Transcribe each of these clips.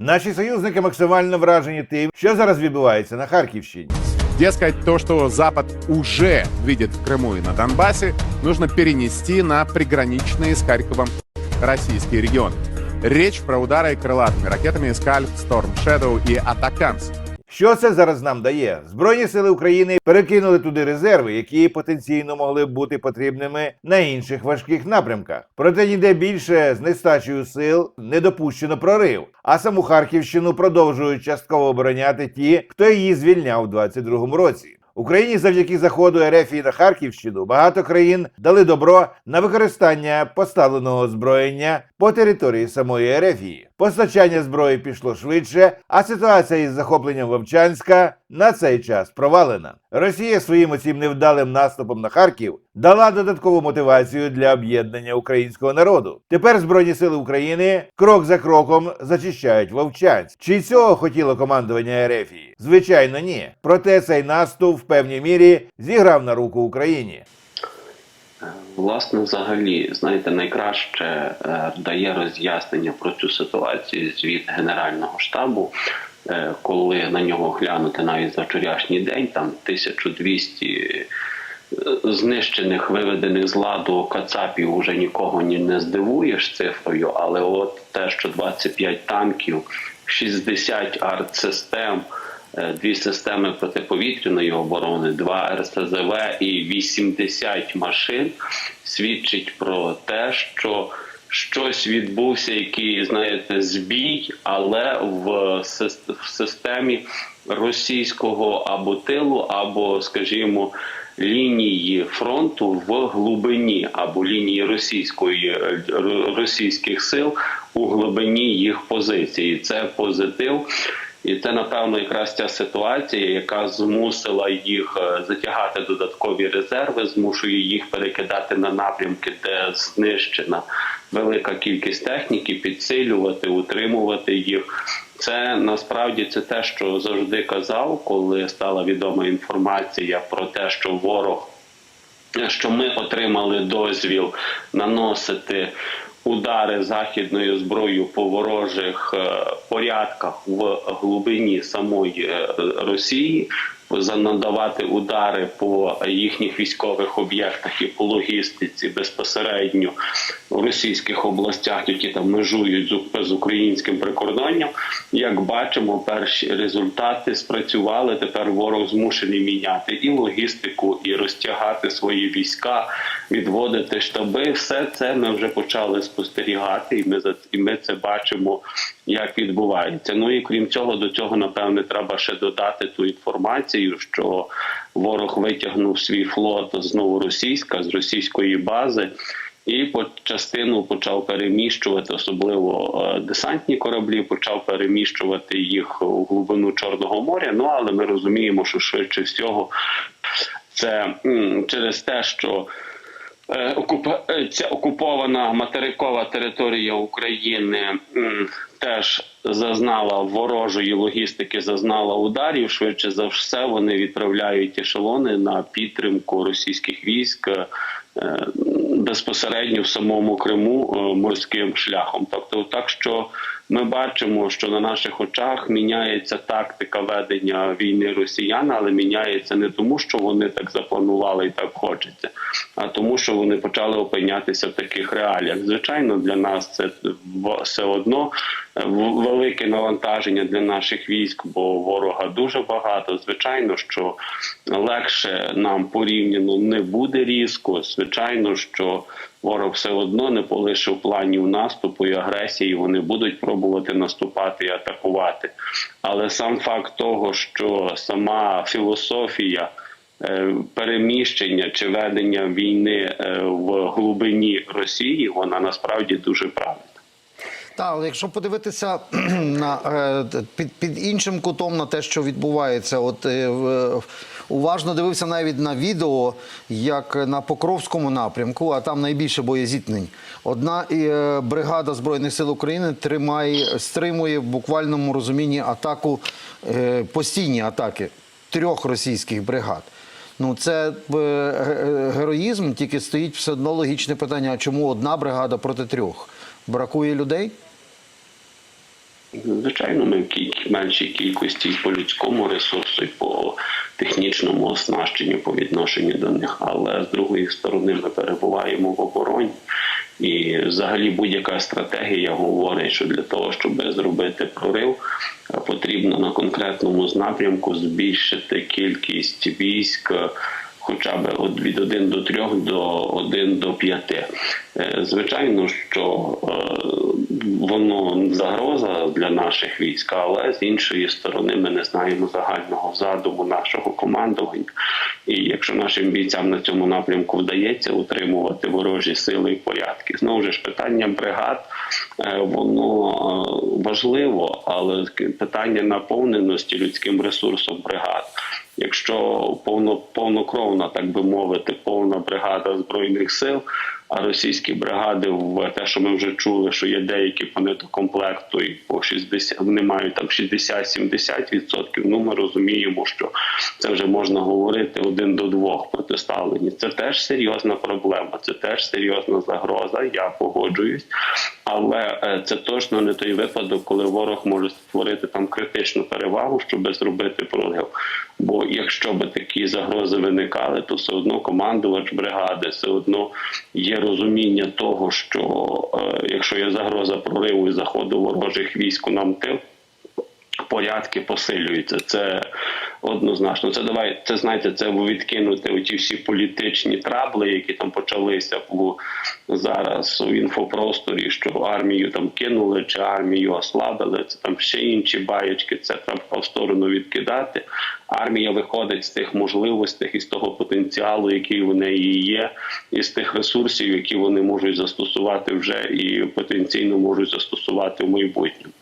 Наші союзники максимально вражені тим, що зараз відбувається на Харківщині. Дескать, то, что Запад уже видит в Крыму и на Донбассе, нужно перенести на приграничные с Харьковом российские регионы. Речь про удары крылатыми ракетами «Скальп», «Storm Shadow» и «Атакамс». Що це зараз нам дає? Збройні сили України перекинули туди резерви, які потенційно могли б бути потрібними на інших важких напрямках. Проте ніде більше з нестачею сил не допущено прорив. А саму Харківщину продовжують частково обороняти ті, хто її звільняв у 22-му році. Україні завдяки заходу РФ і на Харківщину багато країн дали добро на використання поставленого озброєння по території самої Ерефії. Постачання зброї пішло швидше, а ситуація із захопленням Вовчанська на цей час провалена. Росія своїм оцім невдалим наступом на Харків дала додаткову мотивацію для об'єднання українського народу. Тепер Збройні сили України крок за кроком зачищають Вовчанськ. Чи цього хотіло командування Ерефії? Звичайно, ні. Проте цей наступ в певній мірі зіграв на руку Україні. Власне, взагалі, знаєте, найкраще е, дає роз'яснення про цю ситуацію звіт Генерального штабу, е, коли на нього глянути навіть за вчорашній день, там 1200 знищених, виведених з ладу кацапів уже нікого ні не здивуєш цифрою, але от те, що 25 танків, 60 артсистем, е, дві системи протиповітряної оборони, два РСЗВ і 80 машин свідчить про те, що щось відбувся, який знаєте, збій, але в системі російського або тилу, або, скажімо, лінії фронту в глибині або лінії російської е, російських сил у глибині їх позиції. Це позитив. І це напевно якраз ця ситуація, яка змусила їх е, затягати додаткові резерви, змушує їх перекидати на напрямки, де знищена велика кількість техніки, підсилювати, утримувати їх. Це насправді це те, що завжди казав, коли стала відома інформація про те, що ворог що ми отримали дозвіл наносити удари західною зброєю по ворожих е, порядках в глибині самої е, Росії. За- Надавати удари по їхніх військових об'єктах і по логістиці безпосередньо в російських областях, які там межують з українським прикордонням. Як бачимо, перші результати спрацювали. Тепер ворог змушений міняти і логістику, і розтягати свої війська, відводити штаби. Все це ми вже почали спостерігати, і ми за і ми це бачимо, як відбувається. Ну і крім цього, до цього напевне треба ще додати ту інформацію, що ворог витягнув свій флот з новоросійська з російської бази. І по частину почав переміщувати, особливо е, десантні кораблі, почав переміщувати їх у глибину Чорного моря. Ну але ми розуміємо, що швидше всього це через те, що ця окупована материкова територія України теж зазнала ворожої логістики, зазнала ударів. Швидше за все, вони відправляють ешелони на підтримку російських військ. е, Безпосередньо в самому Криму е, морським шляхом, тобто, так що ми бачимо, що на наших очах міняється тактика ведення війни росіян, але міняється не тому, що вони так запланували і так хочеться, а тому, що вони почали опинятися в таких реаліях. Звичайно, для нас це все одно е, велике навантаження для наших військ, бо ворога дуже багато. Звичайно, що легше нам порівняно не буде різко. Звичайно, що ворог все одно не полишив планів наступу і агресії. Вони будуть пробувати наступати і атакувати. Але сам факт того, що сама філософія. е, Переміщення чи ведення війни е, в глибині Росії вона насправді дуже правильна. Так, але якщо подивитися на е, під, під іншим кутом на те, що відбувається, от уважно дивився навіть на відео, як на Покровському напрямку, а там найбільше боєзіткнень. Одна е, бригада збройних сил України тримає, стримує в буквальному розумінні атаку, е, постійні атаки трьох російських бригад. Ну, це е, героїзм, тільки стоїть все одно логічне питання: а чому одна бригада проти трьох? Бракує людей? Звичайно, ми в меншій кількості по людському ресурсу, і по технічному оснащенню по відношенню до них, але з другої сторони ми перебуваємо в обороні. І взагалі будь-яка стратегія говорить, що для того, щоб зробити прорив, потрібно на конкретному напрямку збільшити кількість військ. Хоча б від 1 до 3 до 1 до 5. Е, Звичайно, що е, воно загроза для наших військ, але з іншої сторони ми не знаємо загального задуму нашого командування. І якщо нашим бійцям на цьому напрямку вдається утримувати ворожі сили і порядки, знову ж питання бригад, е, воно важливо, але питання наповненості людським ресурсом бригад. Якщо повно, повнокровна, так би мовити, повна бригада збройних сил, російські бригади в те, що ми вже чули, що є деякі по недокомплекту і по 60, вони мають там 60-70%, Ну ми розуміємо, що це вже можна говорити один до двох протиставлені. Це теж серйозна проблема, це теж серйозна загроза. Я погоджуюсь, але е, це точно не той випадок, коли ворог може створити там критичну перевагу, щоб зробити прорив. Бо якщо би такі загрози виникали, то все одно командувач бригади, все одно є розуміння того, що е, якщо є загроза прориву і заходу ворожих військ у нам тил, порядки посилюються. Це однозначно. Це давай, це знаєте, це відкинути оті всі політичні трабли, які там почалися в зараз у інфопросторі, що армію там кинули чи армію ослабили. Це там ще інші баєчки. Це треба в сторону відкидати. Армія виходить з тих можливостей і з того потенціалу, який в неї є, і з тих ресурсів, які вони можуть застосувати вже і потенційно можуть застосувати в майбутньому.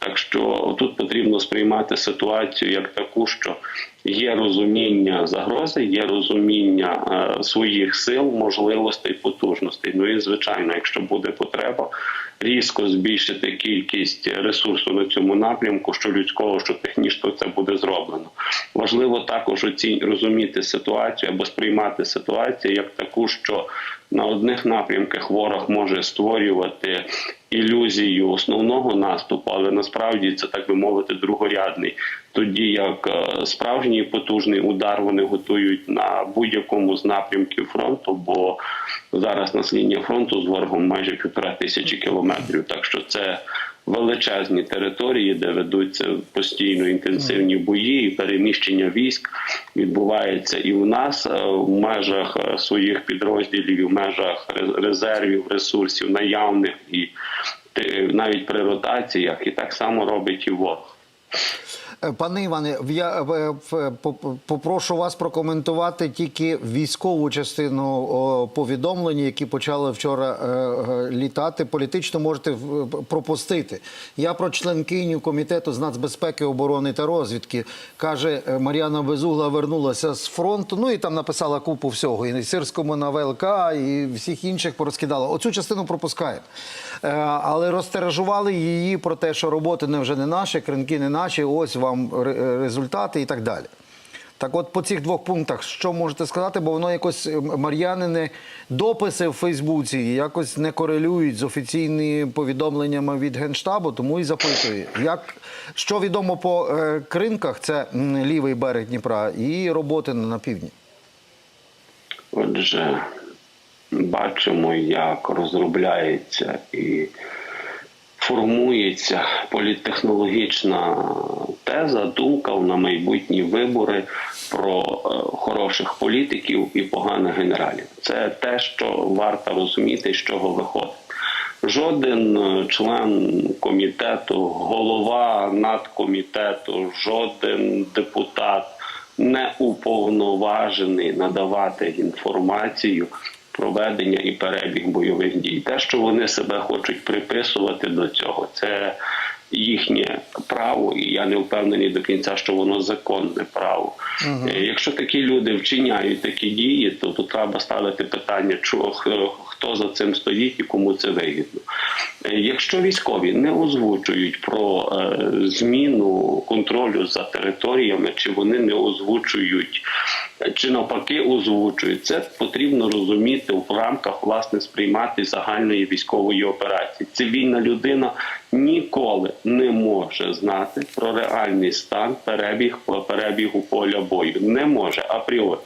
Так що тут потрібно сприймати ситуацію як таку, що є розуміння загрози, є розуміння е, своїх сил, можливостей, потужностей. Ну і звичайно, якщо буде потреба, різко збільшити кількість ресурсу на цьому напрямку, що людського, що технічного, це буде зроблено. Важливо також оцінь розуміти ситуацію або сприймати ситуацію як таку, що на одних напрямках ворог може створювати ілюзію основного наступу, але насправді це так би мовити другорядний. Тоді як е, справжній потужний удар вони готують на будь-якому з напрямків фронту, бо зараз нас лінія фронту з ворогом майже півтора тисячі кілометрів. Так що це величезні території, де ведуться постійно інтенсивні бої і переміщення військ відбувається і у нас е, в межах е, своїх підрозділів, в межах резервів, ресурсів наявних і те- навіть при ротаціях, і так само робить і ворог. Пане Іване, я попрошу вас прокоментувати тільки військову частину повідомлень, які почали вчора е, е, літати. Політично можете пропустити. Я про членкиню комітету з нацбезпеки, оборони та розвідки каже е, Мар'яна Безугла вернулася з фронту. Ну і там написала купу всього. І Сирському на ВЛК, і всіх інших порозкидала. Оцю частину пропускаємо. Е, Але розтиражували її про те, що роботи не вже не наші, кринки не наші. Ось вам ре- результати і так далі. Так, от по цих двох пунктах, що можете сказати, бо воно якось е, Мар'янини дописи в Фейсбуці якось не корелюють з офіційними повідомленнями від Генштабу, тому і запитую, як що відомо по е, кринках, це лівий берег Дніпра, і роботи на півдні. Отже, бачимо, як розробляється і формується політтехнологічна теза, думка на майбутні вибори про е, хороших політиків і поганих генералів. Це те, що варто розуміти, з чого виходить. Жоден е, член комітету, голова надкомітету, жоден депутат не уповноважений надавати інформацію про ведення і перебіг бойових дій. Те, що вони себе хочуть приписувати до цього, це їхнє право, і я не впевнений до кінця, що воно законне право. Е, Якщо такі люди вчиняють такі дії, то тут треба ставити питання, чого хто за цим стоїть і кому це вигідно. Е, Якщо військові не озвучують про е, зміну контролю за територіями, чи вони не озвучують чи навпаки озвучують. Це потрібно розуміти в рамках власне сприймати загальної військової операції. Цивільна людина ніколи не може знати про реальний стан перебіг перебігу поля бою. Не може апріорі.